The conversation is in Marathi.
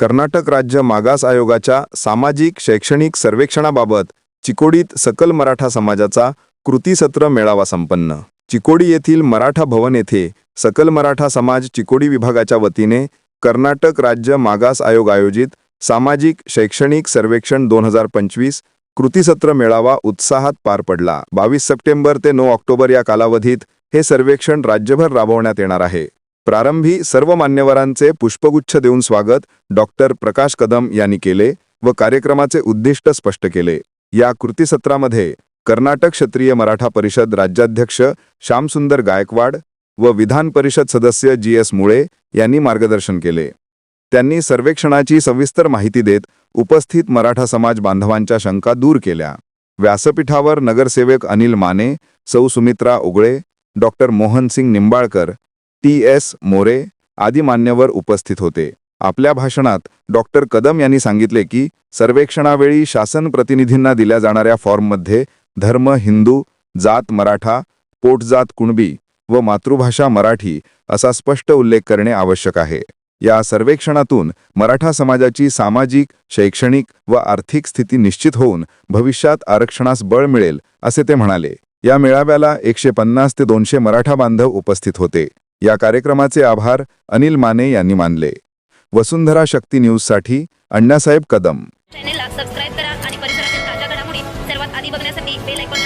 कर्नाटक राज्य मागास आयोगाच्या सामाजिक शैक्षणिक सर्वेक्षणाबाबत चिकोडीत सकल मराठा समाजाचा कृतीसत्र मेळावा संपन्न. चिकोडी येथील मराठा भवन येथे सकल मराठा समाज चिकोडी विभागाच्या वतीने कर्नाटक राज्य मागास आयोग आयोजित सामाजिक शैक्षणिक सर्वेक्षण दोन हजार पंचवीस कृतीसत्र मेळावा उत्साहात पार पडला. बावीस सप्टेंबर ते नऊ ऑक्टोबर या कालावधीत हे सर्वेक्षण राज्यभर राबवण्यात येणार आहे. प्रारंभी सर्व मान्यवरांचे पुष्पगुच्छ देऊन स्वागत डॉक्टर प्रकाश कदम यांनी केले व कार्यक्रमाचे उद्दिष्ट स्पष्ट केले. या कृतीसत्रामध्ये कर्नाटक क्षत्रिय मराठा परिषद राज्याध्यक्ष श्यामसुंदर गायकवाड व विधान परिषद सदस्य जी एस मुळे यांनी मार्गदर्शन केले. त्यांनी सर्वेक्षणाची सविस्तर माहिती देत उपस्थित मराठा समाज बांधवांच्या शंका दूर केल्या. व्यासपीठावर नगरसेवक अनिल माने सौ Sumitra Ugale doctor Mohansingh Nimbalkar T S More आदी मान्यवर उपस्थित होते. आपल्या भाषणात डॉक्टर कदम यांनी सांगितले की सर्वेक्षणावेळी शासन प्रतिनिधींना दिल्या जाणाऱ्या फॉर्ममध्ये धर्म हिंदू जात मराठा पोटजात कुणबी व मातृभाषा मराठी असा स्पष्ट उल्लेख करणे आवश्यक आहे. या सर्वेक्षणातून मराठा समाजाची सामाजिक शैक्षणिक व आर्थिक स्थिती निश्चित होऊन भविष्यात आरक्षणास बळ मिळेल असे ते म्हणाले. या मेळाव्याला एकशे पन्नास ते दोनशे मराठा बांधव उपस्थित होते. या कार्यक्रमाचे आभार अनिल माने यांनी मानले. वसुंधरा शक्ती न्यूजसाठी अण्णासाहेब कदम. चॅनेलला सबस्क्राईब करा आणि परिसरातील ताज्या घडामोडी सर्वात आधी बघण्यासाठी बेल आयकॉन